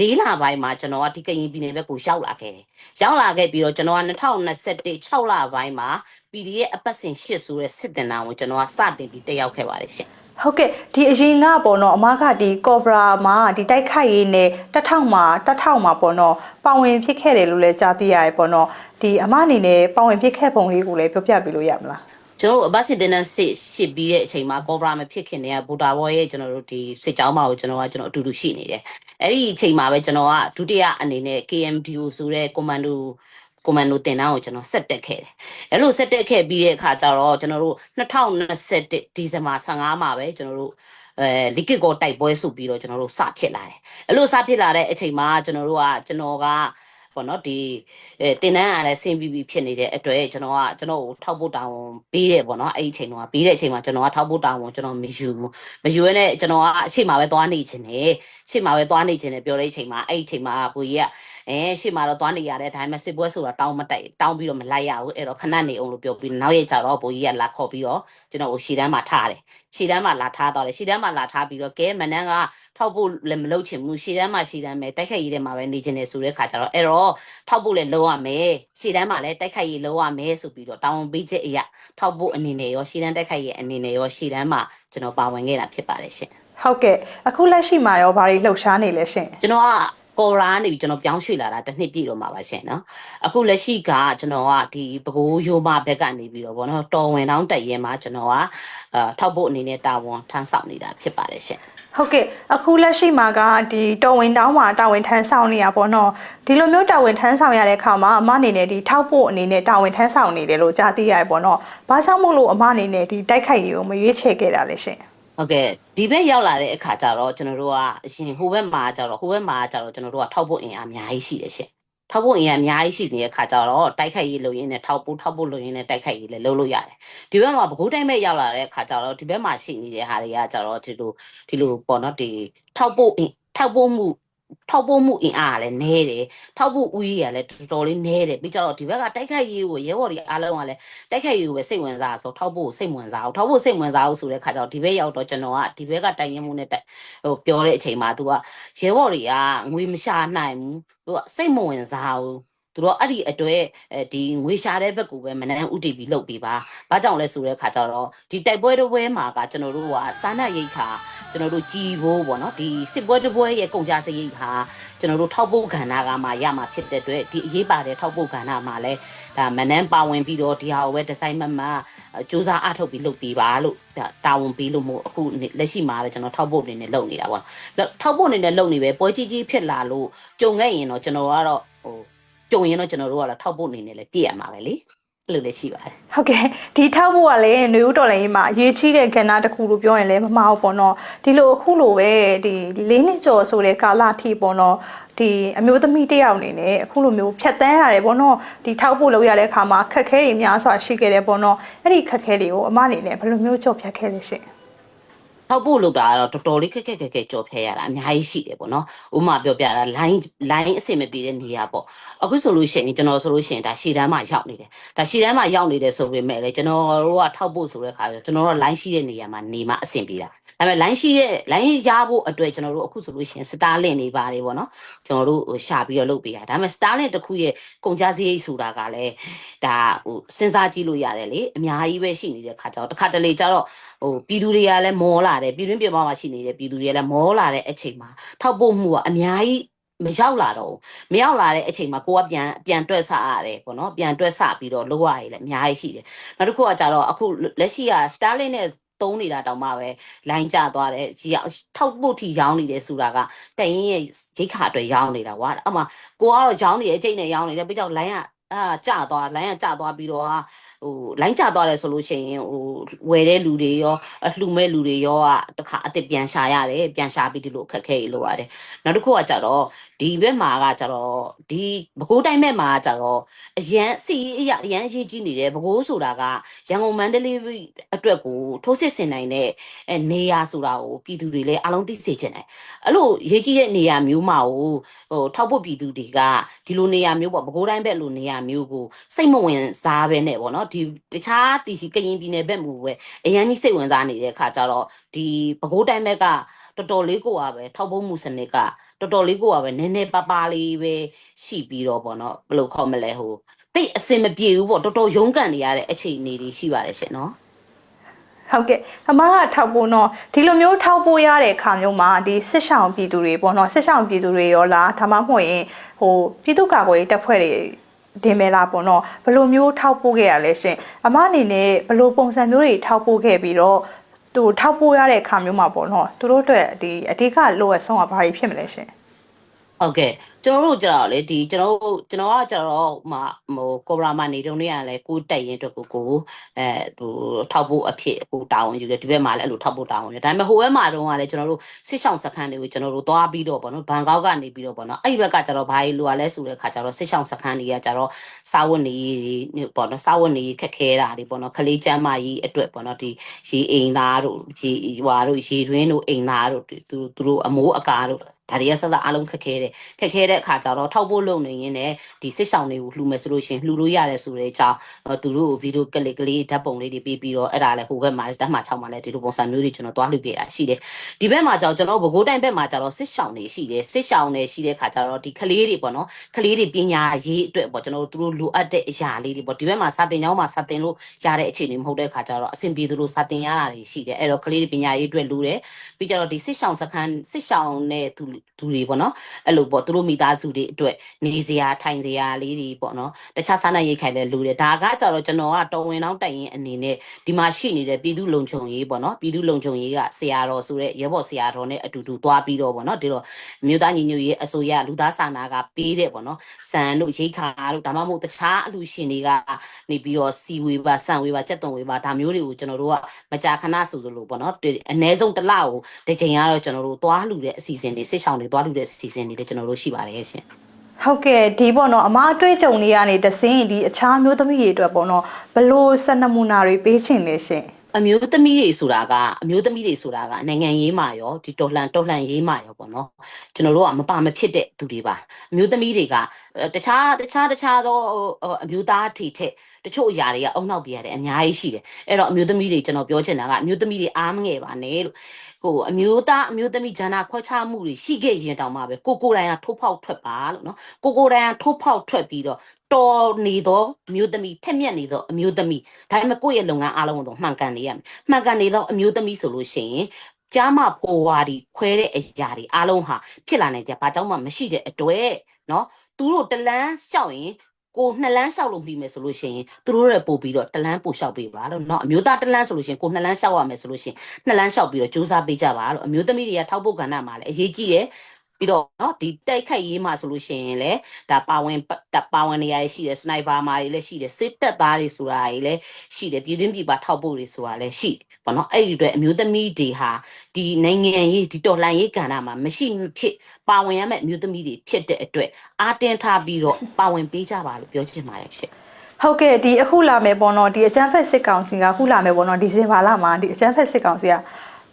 လေးလပိုင်းမှာကျွန်တော်ကဒီကရင်ပြည်နယ်ဘက်ကိုရောက်လာခဲ့တယ်။ရောက်လာခဲ့ပြီးတော့ကျွန်တော်က2021 6လပိုင်းမှာ PDF အပတ်စဉ်8ဆိုတဲ့စစ်တင်တာကိုကျွန်တော်ကစတင်ပြီးတက်ရောက်ခဲ့ပါတယ်ရှင်ဟုတ်ကဲ့ဒီအရင်ကပေါ့နော်အမကဒီကော့ဘရာမှာဒီတိုက်ခိုက်ရေးနဲ့တက်ထောက်မှာတက်ထောက်မှာပေါ့နော်ပါဝင်ဖြစ်ခဲ့တယ်လို့လည်းကြားသိရတယ်ပေါ့နော်ဒီအမအနေနဲ့ပါဝင်ဖြစ်ခဲ့ပုံလေးကိုလည်းပြောပြပေးလို့ရမလား။ကျွန်တော်တို့အပတ်စစ်တင်တဲ့စစ်ရှစ်ပြီးတဲ့အချိန်မှာကောဘရာမဖြစ်ခင်တည်းကဘူတာဘောရဲ့ကျွန်တော်တို့ဒီစစ်ကြောင်းမကိုကျွန်တော်ကကျွန်တော်အတူတူရှိနေတယ်။အဲ့ဒီအချိန်မှာပဲကျွန်တော်ကဒုတိယအနေနဲ့ KMDO ဆိုတဲ့ကွန်မန်ဒို ကွန်မန်ဒိုတင်တန်းကိုကျွန်တော်ဆက်တက်ခဲ့တယ်။အဲ့လိုဆက်တက်ခဲ့ပြီးတဲ့အခါကျတော့ကျွန်တော်တို့2021ဒီဇင်ဘာ15မှာပဲကျွန်တော်တို့အဲလီကစ်ကိုတိုက်ပွဲစုပြီးတော့ကျွန်တော်တို့စဖြစ်လာတယ်။အဲ့လိုစဖြစ်လာတဲ့အချိန်မှာကျွန်တော်တို့ကကျွန်တော်ကပေါ့နော်ဒီအဲတင်တန်းကလည်းဆင်းပြီးပြီးဖြစ်နေတဲ့အတွက်ကျွန်တော်ကကျွန်တော်ကိုထောက်ဖို့တောင်းပေးတယ်ပေါ့နော်အဲ့ဒီအချိန်တော့ပေးတဲ့အချိန်မှာကျွန်တော်ကထောက်ဖို့တောင်းကျွန်တော်မယူဘူးမယူရတဲ့ကျွန်တော်ကအချိန်မှာပဲသွားနေခြင်းတယ်အချိန်မှာပဲသွားနေခြင်းတယ်ပြောတဲ့အချိန်မှာအဲ့ဒီအချိန်မှာဘူကြီးက အဲရှေ့မှာတော့သွားနေရတဲ့ဒါပေမဲ့စစ်ပွဲဆိုတာတောင်းမတိုက်တောင်းပြီးတော့မလိုက်ရဘူးအဲ့တော့ခဏနေအောင်လို့ပြောပြီးနောက်ရက်ကျတော့ဘူကြီးကလာခေါ်ပြီးတော့ကျွန်တော်ကိုရှီတန်းမှာထားတယ်ရှီတန်းမှာလာထားတော့တယ်ရှီတန်းမှာလာထားပြီးတော့ကဲမနန်းကထောက်ဖို့လည်းမလုပ်ချင်ဘူးရှီတန်းမှာရှီတန်းပဲတိုက်ခိုက်ရေးထဲမှာပဲနေချင်တယ်ဆိုတဲ့ခါကျတော့အဲ့တော့ထောက်ဖို့လည်းလုပ်ရမယ်ရှီတန်းမှာလည်းတိုက်ခိုက်ရေးလုပ်ရမယ်ဆိုပြီးတော့တောင်းပေးချက်အရာထောက်ဖို့အနေနဲ့ရောရှီတန်းတိုက်ခိုက်ရေးအနေနဲ့ရောရှီတန်းမှာကျွန်တော်ပါဝင်ခဲ့တာဖြစ်ပါတယ်ရှင်ဟုတ်ကဲ့အခုလက်ရှိမှာရောဘာတွေလှုပ်ရှားနေလဲရှင်ကျွန်တော်က ကော်ရာနေပြီးကျွန်တော်ပြောင်းရွှေ့လာတာတစ်နှစ်ပြည့်တော့မှာပါရှင်နော်အခုလက်ရှိကကျွန်တော်ကဒီဘကိုးရိုးမဘက်ကနေပြီးတော့ဗောနော်တော်ဝင်တောင်းတက်ရဲမှာကျွန်တော်ကအာထောက်ဖို့အနေနဲ့တာဝန်ထမ်းဆောင်နေတာဖြစ်ပါတယ်ရှင်ဟုတ်ကဲ့အခုလက်ရှိမှာကဒီတော်ဝင်တောင်းမှာတာဝန်ထမ်းဆောင်နေရပေါ့နော်ဒီလိုမျိုးတာဝန်ထမ်းဆောင်ရတဲ့အခါမှာအမအနေနဲ့ဒီထောက်ဖို့အနေနဲ့တာဝန်ထမ်းဆောင်နေတယ်လို့ကြားသိရတယ်ပေါ့နော်ဘာကြောင့်မို့လို့အမအနေနဲ့ဒီတိုက်ခိုက်ရေးကိုမရွေးချယ်ခဲ့တာလဲရှင် ဟုတ်ကဲ့ဒီဘက်ရောက်လာတဲ့အခါကျတော့ကျွန်တော်တို့ကအရှင်ဟိုဘက်မှာကျတော့ဟိုဘက်မှာကျတော့ကျွန်တော်တို့ကထောက်ဖို့အင်အားအများကြီးရှိတယ်ရှင်ထောက်ဖို့အင်အားအများကြီးရှိနေတဲ့အခါကျတော့တိုက်ခိုက်ရေးလုပ်ရင်းနဲ့ထောက်ဖို့ထောက်ဖို့လုပ်ရင်းနဲ့တိုက်ခိုက်ရေးလည်းလုပ်လို့ရတယ်ဒီဘက်မှာဘကိုးတိုင်းဘက်ရောက်လာတဲ့အခါကျတော့ဒီဘက်မှာရှိနေတဲ့ဟာတွေကကျတော့ဒီလိုဒီလိုပေါ့နော်ဒီထောက်ဖို့အင်ထောက်ဖို့မှု ထောက်ဖို့မှုအင်အားကလည်းနည်းတယ်ထောက်ဖို့ဦးကြီးကလည်းတော်တော်လေးနည်းတယ်ပြီးကြတော့ဒီဘက်ကတိုက်ခိုက်ရေးကိုရဲဘော်တွေအားလုံးကလည်းတိုက်ခိုက်ရေးကိုပဲစိတ်ဝင်စားဆိုထောက်ဖို့စိတ်ဝင်စားအောင်ထောက်ဖို့စိတ်ဝင်စားအောင်ဆိုတဲ့ခါကျတော့ဒီဘက်ရောက်တော့ကျွန်တော်ကဒီဘက်ကတိုင်ရင်မှုနဲ့တိုင်ဟိုပြောတဲ့အချိန်မှာ तू ကရဲဘော်တွေကငွေမရှာနိုင်ဘူး तू ကစိတ်မဝင်စားဘူး သူတို့အဲ့ဒီအတွက်အဲဒီငွေရှာတဲ့ဘက်ကိုပဲမနန်းဥတီပြီးလုပ်ပြီးပါ။ဘာကြောင့်လဲဆိုတဲ့ခါကျတော့ဒီတိုက်ပွဲတစ်ပွဲမှာကကျွန်တော်တို့ကစားနပ်ရိတ်ခါကျွန်တော်တို့ကြည်ဖို့ပေါ့နော်ဒီစစ်ပွဲတစ်ပွဲရဲ့ကုန်ကြစရိတ်ခါကျွန်တော်တို့ထောက်ဖို့ကဏ္ဍကမှရမှာဖြစ်တဲ့အတွက်ဒီအရေးပါတဲ့ထောက်ဖို့ကဏ္ဍမှာလဲဒါမနန်းပါဝင်ပြီးတော့ဒီဟာကိုပဲဒီဇိုင်းမမစူးစမ်းအထုတ်ပြီးလုပ်ပြီးပါလို့ဒါတာဝန်ပြီးလို့မို့အခုလက်ရှိမှာလည်းကျွန်တော်ထောက်ဖို့အနေနဲ့လုပ်နေတာပေါ့နော်ထောက်ဖို့အနေနဲ့လုပ်နေပဲပွဲကြီးကြီးဖြစ်လာလို့ကြုံခဲ့ရင်တော့ကျွန်တော်ကတော့ဟို ကြုံရင်တော့ကျွန်တော်တို့ကလည်းထောက်ဖို့အနေနဲ့လည်းပြည့်ရမှာပဲလေအဲ့လိုလည်းရှိပါတယ်ဟုတ်ကဲ့ဒီထောက်ဖို့ကလည်းຫນွေဦးတော်လည်းကြီးမှာအရေးကြီးတဲ့ကဏ္ဍတစ်ခုလို့ပြောရင်လည်းမမှားဘူးပေါ့နော်ဒီလိုအခုလိုပဲဒီလေးနှစ်ကျော်ဆိုတဲ့ကာလအထိပေါ့နော်ဒီအမျိုးသမီးတစ်ယောက်အနေနဲ့အခုလိုမျိုးဖြတ်တန်းရတယ်ပေါ့နော်ဒီထောက်ဖို့လုပ်ရတဲ့အခါမှာခက်ခဲတွေများစွာရှိခဲ့တယ်ပေါ့နော်အဲ့ဒီခက်ခဲတွေကိုအမအနေနဲ့ဘယ်လိုမျိုးကြော်ဖြတ်ခဲ့လဲရှင်ထောက်ဖို့လုပ်တာကတော့တော်တော်လေးခက်ခက်ခက်ခက်ကြော်ဖဲရတာအများကြီးရှိတယ်ပေါ့နော်ဥပမာပြောပြတာ line line အဆင်မပြေတဲ့နေရာပေါ့ အခုဆိုလို့ရှိရင်ကျွန်တော်ဆိုလို့ရှိရင်ဒါရှည်တန်းမှာရောက်နေတယ်ဒါရှည်တန်းမှာရောက်နေတယ်ဆိုပေမဲ့လေကျွန်တော်တို့ကထောက်ဖို့ဆိုတဲ့ခါကျကျွန်တော်တို့ line ရှိတဲ့နေရာမှာနေမှအဆင်ပြေတာဒါပေမဲ့ line ရှိတဲ့ line ရဖို့အတွက်ကျွန်တော်တို့အခုဆိုလို့ရှိရင် starlink နေပါတယ်ပေါ့နော်ကျွန်တော်တို့ဟိုရှာပြီးတော့လုပ်ပေးတာဒါပေမဲ့ starlink တစ်ခုရဲ့ကုန်ကြစရိတ်ဆိုတာကလည်းဒါဟိုစဉ်းစားကြည့်လို့ရတယ်လေအများကြီးပဲရှိနေတဲ့ခါကျတော့တစ်ခါတလေကျတော့ဟိုပြည်သူတွေကလည်းမောလာတယ်ပြည်တွင်းပြည်ပမှာရှိနေတဲ့ပြည်သူတွေကလည်းမောလာတဲ့အချိန်မှာထောက်ပို့မှုကအများကြီး မရောက်လာတော့ဘူးမရောက်လာတဲ့အချိန်မှာကိုကပြန်ပြန်တွက်ဆရတယ်ပေါ့နော်ပြန်တွက်ဆပြီးတော့လိုရရည်လည်းအများကြီးရှိတယ်နောက်တစ်ခုကကြတော့အခုလက်ရှိက Starlink နဲ့သုံးနေတာတောင်မှပဲလိုင်းကျသွားတယ်ကြီးအောင်ထောက်ဖို့ထီရောင်းနေတယ်ဆိုတာကတရင်ရဲ့ရိတ်ခါအတွက်ရောင်းနေတာကွာအဲ့မှာကိုကတော့ရောင်းနေတဲ့အချိန်နဲ့ရောင်းနေတယ်ပြီးတော့လိုင်းကအာကျသွားလိုင်းကကျသွားပြီးတော့ ဟာဟိုလိုင်းကျသွားတယ်ဆိုလို့ရှိရင်ဟိုဝယ်တဲ့လူတွေရောအလှူမဲ့လူတွေရောကတခါအစ်စ်ပြန်ရှာရတယ်ပြန်ရှာပြီးဒီလိုအခက်အခဲကြီးလိုရတယ်နောက်တစ်ခုကကြတော့ဒီဘက်မှာကကြတော့ဒီဘကိုးတိုင်းဘက်မှာကကြတော့အရန်စီအရအရန်အရေးကြီးနေတယ်ဘကိုးဆိုတာကရန်ကုန်မန္တလေးအတွက်ကိုထိုးစစ်ဆင်နိုင်တဲ့အဲနေရာဆိုတာကိုပြည်သူတွေလည်းအလုံးသိစေချင်တယ်အဲ့လိုရေးကြီးတဲ့နေရာမျိုးမှာဟိုဟိုထောက်ဖို့ပြည်သူတွေကဒီလိုနေရာမျိုးပေါ့ဘကိုးတိုင်းဘက်လိုနေရာမျိုးကိုစိတ်မဝင်စားပဲနဲ့ပေါ့နော်ဒီတခြားတီစီကရင်ပြည်နယ်ဘက်မျိုးပဲအရန်ကြီးစိတ်ဝင်စားနေတဲ့ခါကျတော့ဒီပဲခူးတိုင်းဘက်ကတော်တော်လေးကိုကပဲထောက်ဖို့မှုစနစ်ကတော်တော်လေးကိုကပဲနည်းနည်းပါးပါးလေးပဲရှိပြီးတော့ပေါ့နော်ဘယ်လိုခေါ်မလဲဟိုတိတ်အစင်မပြေဘူးပေါ့တော်တော်ရုန်းကန်နေရတဲ့အခြေအနေတွေရှိပါတယ်ရှင်နော်ဟုတ်ကဲ့အမကထောက်ဖို့တော့ဒီလိုမျိုးထောက်ဖို့ရတဲ့အခါမျိုးမှာဒီစစ်ဆောင်ပြည်သူတွေပေါ့နော်စစ်ဆောင်ပြည်သူတွေရောလားဒါမှမဟုတ်ရင်ဟိုပြည်သူ့ကာကွယ်ရေးတပ်ဖွဲ့တွေ တင်မဲလားပေါ့နော်ဘယ်လိုမျိုးထောက်ဖို့ခဲ့ရလဲရှင်အမအနေနဲ့ဘယ်လိုပုံစံမျိုးတွေထောက်ဖို့ခဲ့ပြီးတော့သူထောက်ဖို့ရတဲ့အခါမျိုးမှာပေါ့နော်သူတို့အတွက်ဒီအဓိကလိုအပ်ဆုံးကဘာတွေဖြစ်မလဲရှင် ဟုတ်ကဲ့ကျွန်တော်တို့ကြတော့လေဒီကျွန်တော်တို့ကျွန်တော်ကကြတော့ဟိုဟိုကိုဘရာမနေတုန်းလေးကလည်းကိုတက်ရင်အတွက်ကိုကိုအဲဟိုထောက်ဖို့အဖြစ်ကိုတာဝန်ယူတယ်ဒီဘက်မှာလည်းအဲ့လိုထောက်ဖို့တာဝန်ယူတယ်ဒါပေမဲ့ဟိုဘက်မှာတုန်းကလည်းကျွန်တော်တို့စစ်ဆောင်စခန်းတွေကိုကျွန်တော်တို့သွားပြီးတော့ဗောနော်ဘန်ကောက်ကနေပြီးတော့ဗောနော်အဲ့ဒီဘက်ကကြတော့ဘာလို့လိုရလဲဆိုတဲ့ခါကျတော့စစ်ဆောင်စခန်းတွေကကြတော့စာဝတ်နေရေးဗောနော်စာဝတ်နေရေးခက်ခဲတာတွေဗောနော်ခလေးချမ်းမကြီးအတွက်ဗောနော်ဒီရေအိမ်သားတို့ရေဟွာတို့ရေတွင်းတို့အိမ်သားတို့သူသူတို့အမိုးအကာတို့ ဒါတွေကဆက်ဆက်အားလုံးခက်ခဲတယ်ခက်ခဲတဲ့အခါကျတော့ထောက်ဖို့လုပ်နေရင်းနဲ့ဒီစစ်ဆောင်တွေကိုလှူမယ်ဆိုလို့ရှရင်လှူလို့ရတယ်ဆိုတဲ့အကြောင်းတော့သူတို့ကိုဗီဒီယိုကလစ်ကလေးဓာတ်ပုံလေးတွေပေးပြီးတော့အဲ့ဒါလည်းဟိုဘက်မှာတက်မှ6မှာလည်းဒီလိုပုံစံမျိုးတွေကျွန်တော်သွားလှူခဲ့တာရှိတယ်ဒီဘက်မှာကျတော့ကျွန်တော်ဘကိုးတိုင်းဘက်မှာကျတော့စစ်ဆောင်တွေရှိတယ်စစ်ဆောင်တွေရှိတဲ့အခါကျတော့ဒီကလေးတွေပေါ့နော်ကလေးတွေပညာရေးအတွက်ပေါ့ကျွန်တော်တို့သူတို့လိုအပ်တဲ့အရာလေးတွေပေါ့ဒီဘက်မှာစာတင်ကျောင်းမှာစာတင်လို့ရတဲ့အခြေအနေမဟုတ်တဲ့အခါကျတော့အဆင်ပြေသလိုစာတင်ရတာတွေရှိတယ်အဲ့တော့ကလေးတွေပညာရေးအတွက်လူတယ်ပြီးကြတော့ဒီစစ်ဆောင်စခန်းစစ်ဆောင်နဲ့သူသူတွေပေါ့နော်အဲ့လိုပေါ့သူတို့မိသားစုတွေအတွက်နေစရာထိုင်စရာလေးတွေပေါ့နော်တခြားစားနပ်ရိက္ခိုင်လည်းလူတယ်ဒါကကြတော့ကျွန်တော်ကတော်ဝင်တော့တိုင်ရင်အနေနဲ့ဒီမှာရှိနေတဲ့ပြည်သူလုံခြုံရေးပေါ့နော်ပြည်သူလုံခြုံရေးကဆရာတော်ဆိုတဲ့ရဲဘော်ဆရာတော်နဲ့အတူတူသွားပြီးတော့ပေါ့နော်ဒီတော့မြို့သားညီညွတ်ရေးအစိုးရလူသားစာနာကပေးတဲ့ပေါ့နော်စံတို့ရိတ်ခါတို့ဒါမှမဟုတ်တခြားအလူရှင်တွေကနေပြီးတော့စီဝေပါစံဝေပါကြက်သွန်ဝေပါဒါမျိုးတွေကိုကျွန်တော်တို့ကမကြာခဏဆိုသလိုပေါ့နော်အ ਨੇ ဆုံးတစ်လကိုတစ်ချိန်ကတော့ကျွန်တော်တို့သွားလူတဲ့အစီအစဉ်တွေစစ်ဆောင်တွေသွားလူတဲ့အစီအစဉ်တွေလည်းကျွန်တော်တို့ရှိပါတယ်ရှင်ဟုတ်ကဲ့ဒီပေါ့နော်အမအတွေ့အကြုံတွေကနေတဆင်းဒီအခြားမျိုးသမီးတွေအတွက်ပေါ့နော်ဘလို့စနမူနာတွေပေးချင်လဲရှင်အမျိုးသမီးတွေဆိုတာကအမျိုးသမီးတွေဆိုတာကနိုင်ငံရေးမှာရောဒီတော်လှန်တော်လှန်ရေးမှာရောပေါ့နော်ကျွန်တော်တို့ကမပါမဖြစ်တဲ့သူတွေပါအမျိုးသမီးတွေကအဲတခြားတခြားတခြားသောဟိုအမျိုးသားထိထက် တချို့အရာတွေကအုံနောက်ပြရတယ်အများကြီးရှိတယ်အဲ့တော့အမျိုးသမီးတွေကျွန်တော်ပြောချင်တာကအမျိုးသမီးတွေအားမငယ်ပါနဲ့လို့ဟိုအမျိုးသားအမျိုးသမီးဂျန်နာခွဲခြားမှုတွေရှိခဲ့ရင်တောင်မှပဲကိုကိုတိုင်ကထိုးဖောက်ထွက်ပါလို့နော်ကိုကိုတိုင်ကထိုးဖောက်ထွက်ပြီးတော့တော်နေသောအမျိုးသမီးထက်မြက်နေသောအမျိုးသမီးဒါပေမဲ့ကိုယ့်ရဲ့လုပ်ငန်းအားလုံးကိုတော့မှန်ကန်နေရမယ်မှန်ကန်နေသောအမျိုးသမီးဆိုလို့ရှိရင်ကြားမပေါ်ဝါဒီခွဲတဲ့အရာတွေအားလုံးဟာဖြစ်လာနိုင်ကြဘာကြောင့်မှမရှိတဲ့အတွေ့နော်သူတို့တလန်းလျှောက်ရင် ကိုနှစ်လန်းလျှောက်လို့ပြီးမယ်ဆိုလို့ရှိရင်သူတို့ရဲ့ပို့ပြီးတော့တလန်းပို့လျှောက်ပေးပါလို့เนาะအမျိုးသားတလန်းဆိုလို့ရှိရင်ကိုနှစ်လန်းလျှောက်ရမယ်ဆိုလို့ရှိရင်နှစ်လန်းလျှောက်ပြီးတော့စူးစမ်းပေးကြပါလို့အမျိုးသမီးတွေကထောက်ဖို့ကဏ္ဍမှာလည်းအရေးကြီးတယ် ပြီးတော့เนาะဒီတိုက်ခိုက်ရေးမှာဆိုလို့ရှိရင်လည်းဒါပါဝင်ပတ်ပါဝင်နေရာတွေရှိတယ်စနိုက်ပါမာတွေလည်းရှိတယ်စစ်တပ်သားတွေဆိုတာတွေလည်းရှိတယ်ပြည်တွင်းပြည်ပထောက်ဖို့တွေဆိုတာလည်းရှိတယ်ပေါ့နော်အဲ့ဒီအတွက်အမျိုးသမီးတွေဟာဒီနိုင်ငံရေးဒီတော်လှန်ရေးကဏ္ဍမှာမရှိမဖြစ်ပါဝင်ရမယ့်အမျိုးသမီးတွေဖြစ်တဲ့အတွက်အားတင်းထားပြီးတော့ပါဝင်ပေးကြပါလို့ပြောချင်ပါတယ်ရှင့် ဟုတ်ကဲ့ဒီအခုလာမယ်ပေါ့နော်ဒီအကျန်းဖက်စစ်ကောင်စီကအခုလာမယ်ပေါ့နော်ဒီဇင်ဘာလမှာဒီအကျန်းဖက်စစ်ကောင်စီက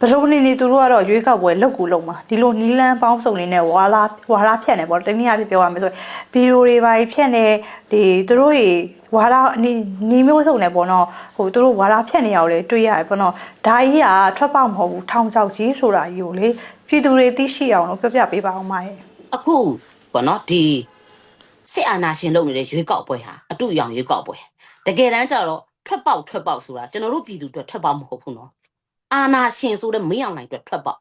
ဘယ်လိုနေနေသူတို့ကတော့ရွေးကောက်ပွဲလောက်ကူလုံးမှာဒီလိုနီလန်းပေါင်းစုံနေနဲ့ဝါလာဝါလာဖြတ်နေပေါ့တနည်းအားဖြင့်ပြောရမယ်ဆိုဗီဒီယိုတွေပါဖြတ်နေဒီသူတို့တွေဝါလာနီနီမျိုးစုံနေပေါ့နော်ဟိုသူတို့ဝါလာဖြတ်နေရအောင်လေတွေ့ရတယ်ပေါ့နော်ဒါကြီးကထွက်ပေါက်မဟုတ်ဘူးထောင်ချောက်ကြီးဆိုတာကြီးကိုလေပြည်သူတွေသိရှိအောင်လို့ပြောပြပေးပါအောင်မရဲ့အခုပေါ့နော်ဒီစစ်အာဏာရှင်လုပ်နေတဲ့ရွေးကောက်ပွဲဟာအတူအယောင်ရွေးကောက်ပွဲတကယ်တမ်းကျတော့ထွက်ပေါက်ထွက်ပေါက်ဆိုတာကျွန်တော်တို့ပြည်သူတွေထွက်ပေါက်မဟုတ်ဘူးနော် အာဏာရှင်ဆိုတဲ့မင်းအောင်နိုင်အတွက်ထွက်ပေါက်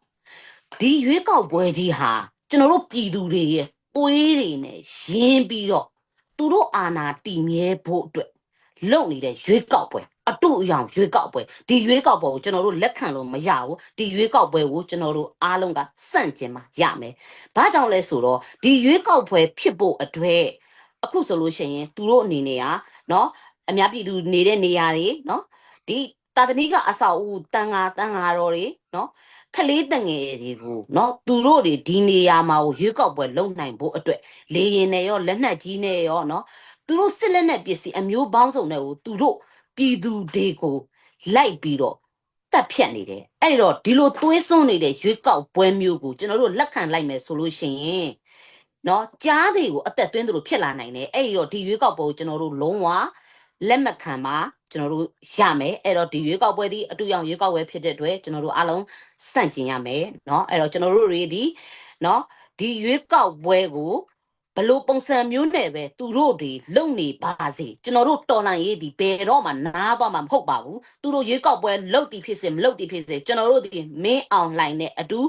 ဒီရွေးကောက်ပွဲကြီးဟာကျွန်တော်တို့ပြည်သူတွေရဲ့ပွေးတွေနဲ့ရင်းပြီးတော့သူတို့အာဏာတည်မြဲဖို့အတွက်လုပ်နေတဲ့ရွေးကောက်ပွဲအတူအယောင်ရွေးကောက်ပွဲဒီရွေးကောက်ပွဲကိုကျွန်တော်တို့လက်ခံလို့မရဘူးဒီရွေးကောက်ပွဲကိုကျွန်တော်တို့အားလုံးကစန့်ကျင်မှရမယ်ဘာကြောင့်လဲဆိုတော့ဒီရွေးကောက်ပွဲဖြစ်ဖို့အတွက်အခုဆိုလို့ရှိရင်သူတို့အနေနဲ့ကနော်အများပြည်သူနေတဲ့နေရာတွေနော်ဒီ တာတနီကအဆောက်အဦတန်ငါတန်ငါတော်တွေနော်ခလေးတငယ်တွေကိုနော်သူတို့တွေဒီနေရာမှာကိုရွေးကောက်ပွဲလုပ်နိုင်ဖို့အတွက်လေရင်နဲ့ရောလက်နက်ကြီးနဲ့ရောနော်သူတို့စစ်လက်နက်ပစ္စည်းအမျိုးပေါင်းစုံတွေကိုသူတို့ပြည်သူတွေကိုလိုက်ပြီးတော့တက်ဖြတ်နေတယ်အဲ့တော့ဒီလိုသွေးစွန်းနေတဲ့ရွေးကောက်ပွဲမျိုးကိုကျွန်တော်တို့လက်ခံလိုက်မယ်ဆိုလို့ရှိရင်နော်ကြားတွေကိုအသက်သွင်းသလိုဖြစ်လာနိုင်တယ်အဲ့ဒီတော့ဒီရွေးကောက်ပွဲကိုကျွန်တော်တို့လုံးဝ လက်မခံပါကျွန်တော်တို့ရမယ်အဲ့တော့ဒီရွေးကောက်ပွဲဒီအတူရောက်ရွေးကောက်ပွဲဖြစ်တဲ့အတွက်ကျွန်တော်တို့အားလုံးစန့်ကျင်ရမယ်နော်အဲ့တော့ကျွန်တော်တို့တွေဒီနော်ဒီရွေးကောက်ပွဲကို ဘလို့ပုံစံမျိုးနဲ့ပဲသူတို့တွေလုံနေပါစေကျွန်တော်တို့တော်လန်ရေးဒီဘယ်တော့မှနားသွားမှာမဟုတ်ပါဘူးသူတို့ရွေးကောက်ပွဲလုတ်တီဖြစ်စေမလုတ်တီဖြစ်စေကျွန်တော်တို့ဒီမင်းအောင်လှိုင်နဲ့အတူ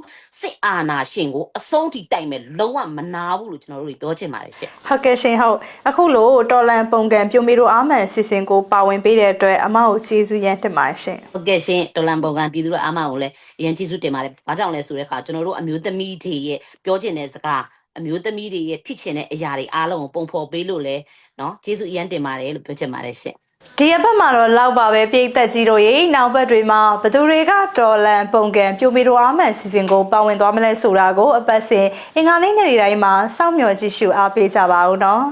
စစ်အာဏာရှင်ကိုအဆုံးထိတိုက်မယ်လုံးဝမနာဘူးလို့ကျွန်တော်တို့တွေပြောချင်ပါတယ်ရှင့်ဟုတ်ကဲ့ရှင်ဟုတ်အခုလို့တော်လန်ပုံကံပြုံမီတို့အာမန်စီစဉ်ကိုပါဝင်ပေးတဲ့အတွက်အမကိုကျေးဇူးရမ်းတင်ပါတယ်ရှင်ဟုတ်ကဲ့ရှင်တော်လန်ပုံကပြည်သူတို့အားမကိုလည်းအရင်ကျေးဇူးတင်ပါတယ်။ဘာကြောင့်လဲဆိုတဲ့အခါကျွန်တော်တို့အမျိုးသမီးတွေရဲ့ပြောချင်တဲ့စကား အမျိုးသမီးတွေရဲ့ဖြစ်ချင်တဲ့အရာတွေအားလုံးကိုပုံဖော်ပေးလို့လဲနော်ကျေးဇူးအရန်တင်ပါတယ်လို့ပြောချင်ပါတယ်ရှင်ဒီအပတ်မှာတော့လောက်ပါပဲပြိသက်ကြီးတို့ရေနောက်ဘက်တွေမှာဘသူတွေကတော်လန်ပုံကံပြိုမီတော်အမှန်စီစဉ်ကိုပါဝင်သွားမလဲဆိုတာကိုအပတ်စဉ်အင်္ဂါနေ့နေ့တိုင်းမှာစောင့်မျှော်ကြည့်ရှုအားပေးကြပါဦးနော်